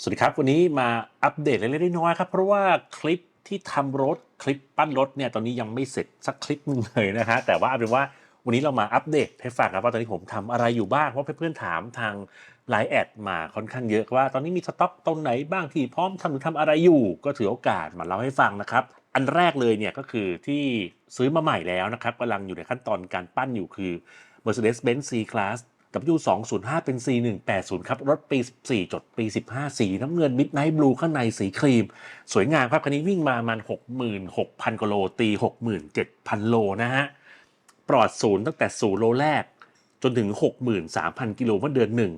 สวัสดีครับ วันนี้มาอัปเดตเล็กๆน้อยๆครับ เพราะว่าคลิปที่ทำรถคลิปปั้นรถเนี่ยตอนนี้ยังไม่เสร็จสักคลิปหนึงเลยนะฮะแต่ว่าเอาเป็นว่าวันนี้เรามาอัปเดตให้ฟังครับว่าตอนนี้ผมทำอะไรอยู่บ้างเพราะเพื่อนๆถามทางไลน์แอดมาค่อนข้างเยอะว่าตอนนี้มีสต็อกตรงไหนบ้างที่พร้อมทำหรือทำอะไรอยู่ ก็ถือโอกาสมาเล่าให้ฟังนะครับ อันแรกเลยเนี่ยก็คือที่ซื้อมาใหม่แล้วนะครับกำลังอยู่ในขั้นตอนการปั้นอยู่คือ Mercedes-Benz C-Class W205 เป็น C180 ครับรถปี 14 จดปี 15 สีน้ำเงินมิดไนท์บลูข้างในสีครีม สวยงามครับคันนี้วิ่งมามัน66,000กิโลตี 67,000 โลนะฮะ ปลอดศูนย์ตั้งแต่ศูนย์โลแรกจนถึง 63,000 กิโลเมื่อเดือนหนึ่ง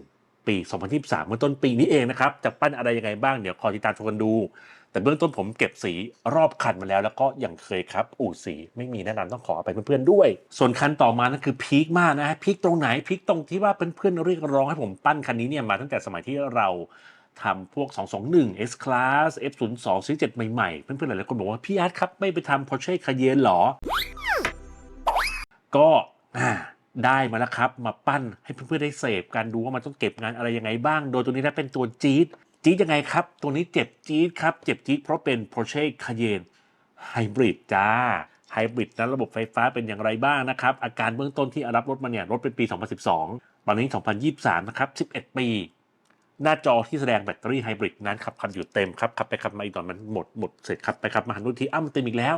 ปี 2023 เมื่อต้นปีนี้เองนะครับ จะปั้นอะไรยังไงบ้างเดี๋ยวคอยติดตามชมกันดู แต่เบื้องต้นผมเก็บสีรอบคันมาแล้ว แล้วก็อย่างเคยครับ อู่สีไม่มีแนะนำต้องขอไปเพื่อนๆด้วย ส่วนคันต่อมานั่นคือพีคมากนะฮะพีคตรงไหนพีคตรงที่ว่าเพื่อนๆเรียกร้องให้ผมปั้นคันนี้เนี่ยมาตั้งแต่สมัยที่เราทำพวก 221 S Class F02 ซี7ใหม่ๆ เพื่อนๆหลายๆคนบอกว่า พี่อาร์ตครับ ไม่ไปทำ Porsche Cayenne หรอ ก็ ได้มาแล้วครับ มาปั้นให้เพื่อนๆได้เสพกันดูว่ามันต้องเก็บงานอะไรยังไงบ้าง โดยตัวนี้นะเป็นตัวจี๊ดจี๊ดยังไงครับ ตัวนี้เจ็บจี๊ดครับ เจ็บจี๊ดเพราะเป็น Porsche Cayenne Hybrid จ้า Hybrid นั้นระบบไฟฟ้าเป็นอย่างไรบ้างนะครับ อาการเบื้องต้นที่รับรถมาเนี่ย รถเป็นปี 2012 ตอนนี้ 2023 นะครับ 11 ปี หน้าจอที่แสดงแบตเตอรี่ไฮบริดนั้นขับคันอยู่เต็มครับ ขับไปขับมาอีกตอนมันหมดหมดเสร็จขับไปขับมาหันดูทีอ้ามันเต็มอีกแล้ว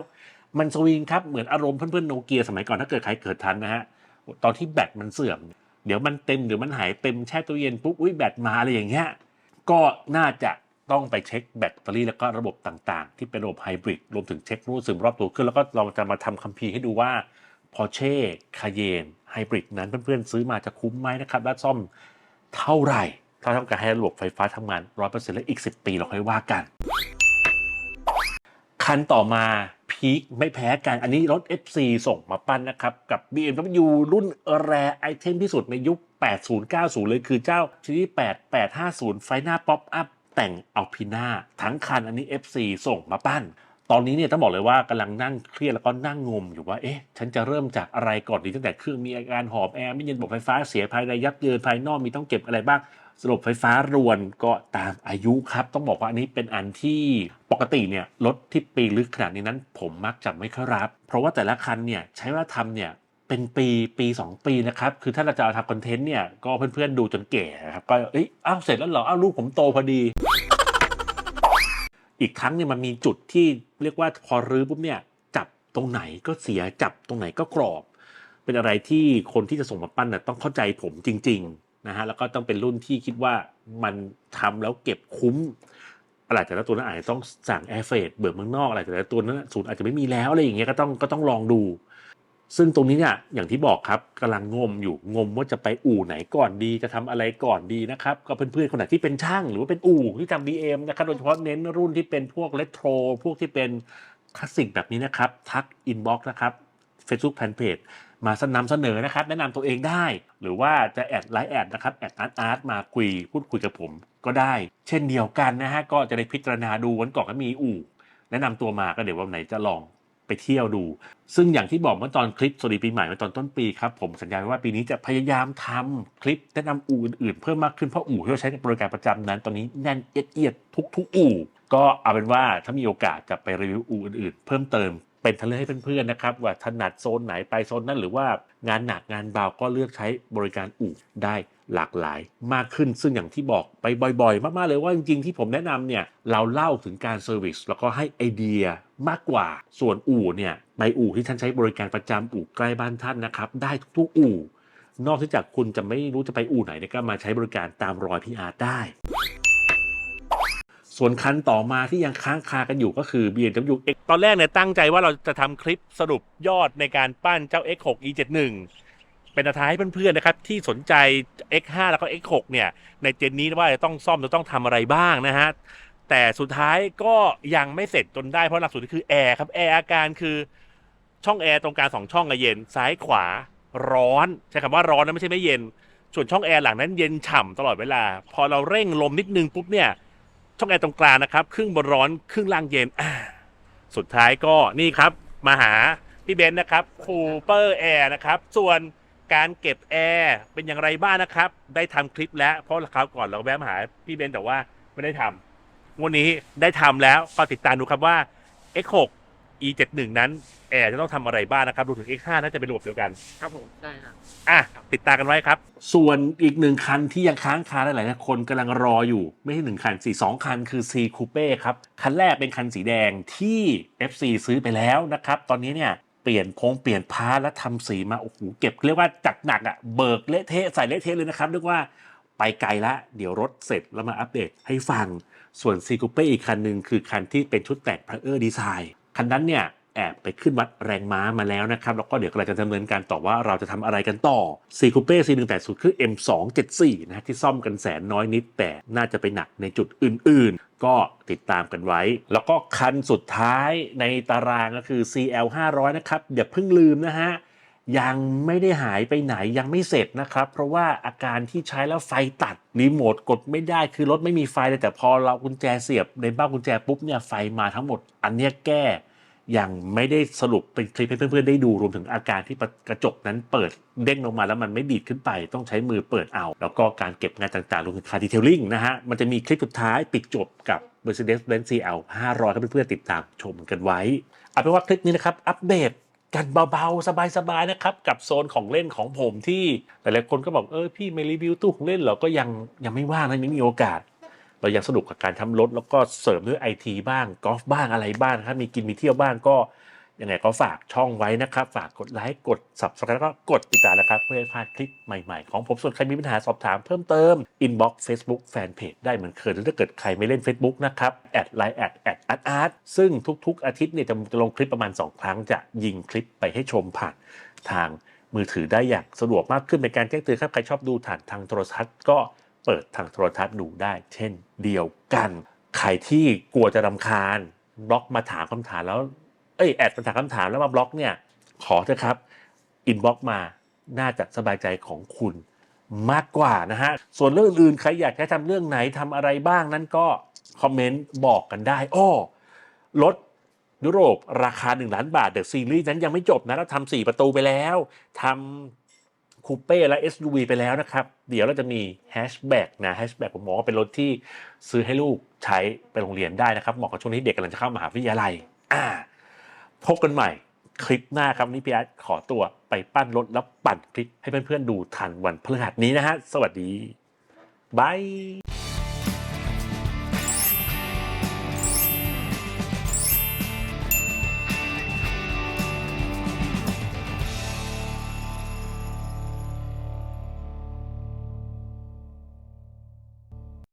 มันสวิงครับ เหมือนอารมณ์เพื่อนๆโนเกียสมัยก่อนถ้าเกิดใครเกิดทันนะฮะ ตอนที่แบตมันเสื่อม เดี๋ยวมันเต็มเดี๋ยวมันหายเต็มแช่ตู้เย็นปุ๊บอุ้ยแบตมาอะไรอย่างเงี้ยก็น่าจะต้องไปเช็คแบตเตอรี่แล้วก็ระบบต่างๆ ที่เป็นระบบไฮบริดรวมถึงเช็ครูดซึมรอบตัวเครื่องแล้วก็เราจะมาทำคัมภีร์ให้ดูว่า Porsche Cayenne Hybrid นั้นเพื่อนๆซื้อมาจะคุ้มไหมนะครับและซ่อมเท่าไหร่ถ้าทำการให้ระบบไฟฟ้าทำงาน 100%และอีก 10 ปีเราค่อยว่ากัน คันต่อมาพีคไม่แพ้กัน อันนี้รถ FC ส่งมาปั้นนะครับ กับ BMW รุ่นแรไอเทมที่สุดในยุค 80-90 เลยคือเจ้าชนิด8850 ไฟหน้าป๊อปอัพแต่งอัลพิน่าทั้งคันอันนี้ FC ส่งมาปั้น ตอนนี้เนี่ยต้องบอกเลยว่ากำลังนั่งเครียดแล้วก็นั่งงมอยู่ว่า เอ๊ะ ฉันจะเริ่มจากอะไรก่อนดีตั้งแต่เครื่องมีอาการหอบแอร์ไม่เย็นบบไฟฟ้าเสียภายในยับเยินภายนอกมีต้องเก็บอะไรบ้าง สรุปไฟฟ้ารวนก็ตามอายุครับ ต้องบอกว่าอันนี้เป็นอันที่ปกติเนี่ยรถที่ปีลึกขนาดนี้นั้น ผมมักจะไม่ค่อยรับ เพราะว่าแต่ละคันเนี่ยใช้เวลาทำเนี่ยเป็นปีปี 2 ปีนะครับ คือถ้าเราจะเอาทำคอนเทนต์เนี่ยก็เพื่อนๆดูจนแก่ครับก็เอ้ยอ้าวเสร็จแล้วเหรออ้าวลูกผมโตพอดี อีกทั้งเนี่ยมันมีจุดที่เรียกว่าพอรื้อปุ๊บเนี่ยจับตรงไหนก็เสียจับตรงไหนก็กรอบ เป็นอะไรที่คนที่จะส่งมาปั้นน่ะต้องเข้าใจผมจริง ๆ นะฮะแล้วก็ต้องเป็นรุ่นที่คิดว่ามันทำแล้วเก็บคุ้มอะไรแต่ละตัวนั้นอาจจะต้องสั่งแอร์เฟดเบิกเมืองนอกอะไรแต่ละตัวนั้นศูนย์อาจจะไม่มีแล้วอะไรอย่างเงี้ยก็ต้องก็ต้องลองดู ซึ่งตรงนี้เนี่ยอย่างที่บอกครับกำลังงมอยู่งมว่าจะไปอู่ไหนก่อนดีจะทำอะไรก่อนดีนะครับก็เพื่อนๆคนไหนที่เป็นช่างหรือว่าเป็นอู่ที่ทำ BM นะครับโดยเฉพาะเน้นรุ่นที่เป็นพวกเลโทรพวกที่เป็นคลาสสิกแบบนี้นะครับทักอินบ็อกซ์นะครับ Facebook Fanpage มาสนำเสนอนะครับ แนะนำตัวเองได้ หรือว่าจะแอดไลน์แอดนะครับแอดอาร์ตอาร์ตมาคุยพูดคุยกับผมก็ได้ เช่นเดียวกันนะฮะก็จะได้พิจารณาดูวันก่อนก็มีอู่แนะนำตัวมาก็เดี๋ยววันไหนจะลองไปเที่ยวดู ซึ่งอย่างที่บอกเมื่อตอนคลิปสวัสดีปีใหม่เมื่อตอนต้นปีครับผมสัญญาไว้ว่าปีนี้จะพยายามทำคลิปแนะนำอู่อื่นๆเพิ่มมากขึ้นเพราะอู่ที่เราใช้ในบริการประจำนั้น ตอนนี้แน่นเอียดเอียดๆทุกๆอู่ก็เอาเป็นว่าถ้ามีโอกาสจะไปรีวิวอู่อื่นๆ เพิ่มเติม เป็นทางเลือกให้เพื่อนๆนะครับว่าถนัดโซนไหนไปโซนนั้นหรือว่างานหนักงานเบาก็เลือกใช้บริการอู่ได้หลากหลายมากขึ้นซึ่งอย่างที่บอกไปบ่อย ๆ มากๆเลยว่าจริงๆที่ผมแนะนำเนี่ยเราเล่าถึงการเซอร์วิสแล้วก็ให้ไอเดียมากกว่าส่วนอู่เนี่ยไปอู่ที่ท่านใช้บริการประจำอู่ใกล้บ้านท่านนะครับ ได้ทุกๆอู่นอกจากคุณจะไม่รู้จะไปอู่ไหนเนี่ยก็มาใช้บริการตามรอยพี่อาร์ได้ ส่วนคันต่อมาที่ยังค้างคากันอยู่ก็คือ BMW X ตอนแรกเนี่ยตั้งใจว่าเราจะทำคลิปสรุปยอดในการปั้นเจ้า X6 E71 เป็นท้ายให้เพื่อนๆนะครับ ที่สนใจ X5 แล้วก็ X6 เนี่ย ในเจนนี้ว่าจะต้องซ่อมจะต้องทำอะไรบ้างนะฮะ แต่สุดท้ายก็ยังไม่เสร็จจนได้เพราะหลักสูตรคือแอร์ครับแอร์อาการคือช่องแอร์ตรงกลางสองช่องอะเย็นซ้ายขวาร้อน ใช้คำว่าร้อนนะไม่ใช่ไม่เย็น ส่วนช่องแอร์หลังนั้นเย็นฉ่ำตลอดเวลา พอเราเร่งลมนิดนึงปุ๊บเนี่ย ช่องแอร์ตรงกลางนะครับ ครึ่งบนร้อนครึ่งล่างเย็นสุดท้ายก็นี่ครับมาหาพี่เบนซ์นะครับคูเปอร์แอร์นะครับ ส่วนการเก็บแอร์เป็นอย่างไรบ้างนะครับ ได้ทำคลิปแล้วเพราะคราวก่อนเราแวะมาหาพี่เบนซ์แต่ว่าไม่ได้ทำงวันนี้ได้ทำแล้วก็ติดตามดูครับว่า X6 E71 นั้นแอร์จะต้องทำอะไรบ้างนะครับรวมถึง X5 น่าจะเป็นระบบเดียวกัน ครับผมได้ครับ อะ ติดตามกันไว้ครับ ส่วนอีกหนึ่งคันที่ยังค้างคาหลายๆคนกำลังรออยู่ ไม่ใช่หนึ่งคันสี่สองคันคือ C Coupe ครับ คันแรกเป็นคันสีแดงที่ FC ซื้อไปแล้วนะครับ ตอนนี้เนี่ย เปลี่ยนพงเปลี่ยนพาร์ทและทำสีมา โอ้โห เก็บเรียกว่าจัดหนักอะ่ะเบิกเละเทะใส่เละเทะเลยนะครับเรียกว่าไปไกลละเดี๋ยวรถเสร็จแล้วมาอัปเดตให้ฟัง ส่วน C Coupe อีกคันหนึ่งคือคันที่เป็นชุดแต่งพระเออร์ดีไซน์ คันนั้นเนี่ยแอบไปขึ้นวัดแรงม้ามาแล้วนะครับ แล้วก็เดี๋ยวเราจะดำเนินการต่อว่าเราจะทำอะไรกันต่อซีคูเป้ซีหนึ่งแปดศูนย์คือ M274 นะฮะที่ซ่อมกันแสนน้อยนิด แต่น่าจะไปหนักในจุดอื่น ๆ ก็ติดตามกันไว้ แล้วก็คันสุดท้ายในตารางก็คือ CL 500 นะครับอย่าเพิ่งลืมนะฮะ ยังไม่ได้หายไปไหนยังไม่เสร็จนะครับ เพราะว่าอาการที่ใช้แล้วไฟตัดรีโมทกดไม่ได้คือรถไม่มีไฟเลยแต่พอเรากุญแจเสียบในบ้านกุญแจปุ๊บเนี่ยไฟมาทั้งหมด อันเนี้ยแก้ยังไม่ได้สรุปเป็นคลิปให้เพื่อนๆได้ดูรวมถึงอาการที่กระจกนั้นเปิดเด้งลงมาแล้วมันไม่ดีดขึ้นไป ต้องใช้มือเปิดเอา แล้วก็การเก็บงานต่างๆรวมถึงคาร์ดีเทลลิ่งนะฮะมันจะมีคลิปสุดท้ายปิดจบกับ Mercedes-Benz CL 500ให้เพื่อนๆติดตามชมกันไว้เอาเป็นว่าคลิปนี้นะครับอัปเดต กันเบาๆ สบายๆนะครับ กับโซนของเล่นของผมที่หลายๆคนก็บอกเออพี่ไม่รีวิวตู้ของเล่นเหรอก็ยังยังไม่ว่างนะยังมีโอกาส เรายังสนุกกับการทำรถแล้วก็เสริมด้วยไอทีบ้างกอล์ฟบ้างอะไรบ้างครับมีกินมีเที่ยวบ้างก็ ยังไงก็ฝากช่องไว้นะครับ ฝากกดไลค์กด subscribe แล้วก็กดติดตามนะครับ เพื่อให้พลาดคลิปใหม่ๆ ของผมส่วนใครมีปัญหาสอบถามเพิ่มเติม inbox Facebook Fanpage ได้เหมือนเคยหรือถ้าเกิดใครไม่เล่น Facebook นะครับแอดไลน์แอดแอดอาร์ตอาร์ตซึ่งทุกๆ อาทิตย์เนี่ยจะจะลงคลิปประมาณ 2 ครั้งจะยิงคลิปไปให้ชมผ่านทางมือถือได้อย่างสะดวกมากขึ้นเป็นการแจ้งเตือนครับใครชอบดูผ่านทางโทรทัศน์ก็เปิดทางโทรทัศน์ดูได้ เช่นเดียวกัน ใครที่กลัวจะรำคาญบล็อกมาถามคำถามแล้ว อ้ยแอดมาถามคำถามแล้วมาบล็อกเนี่ยขอเถอะครับอินบ็อกมาน่าจะสบายใจของคุณมากกว่านะฮะ ส่วนเรื่องอื่นใครอยากให้ทำเรื่องไหนทำอะไรบ้างนั้นก็คอมเมนต์บอกกันได้อ้อรถยุโรปราคา 1 ล้านบาท เดอะซีรีส์นั้นยังไม่จบนะ เราทำสี่ประตูไปแล้วทำคูเป้และ SUV ไปแล้วนะครับ เดี๋ยวเราจะมีแฮชแบ็กนะแฮชแบ็กผมมองว่าเป็นรถที่ซื้อให้ลูกใช้ไปโรงเรียนได้นะครับเหมาะกับช่วงนี้เด็กกำลังจะเข้ามหาวิทยาลัยอ่า พบกันใหม่คลิปหน้าครับนี่พี่อาร์ตขอตัวไปปั้นรถแล้วปั่นคลิปให้เพื่อนๆดูทันวันพฤหัสนี้นะฮะ สวัสดีบาย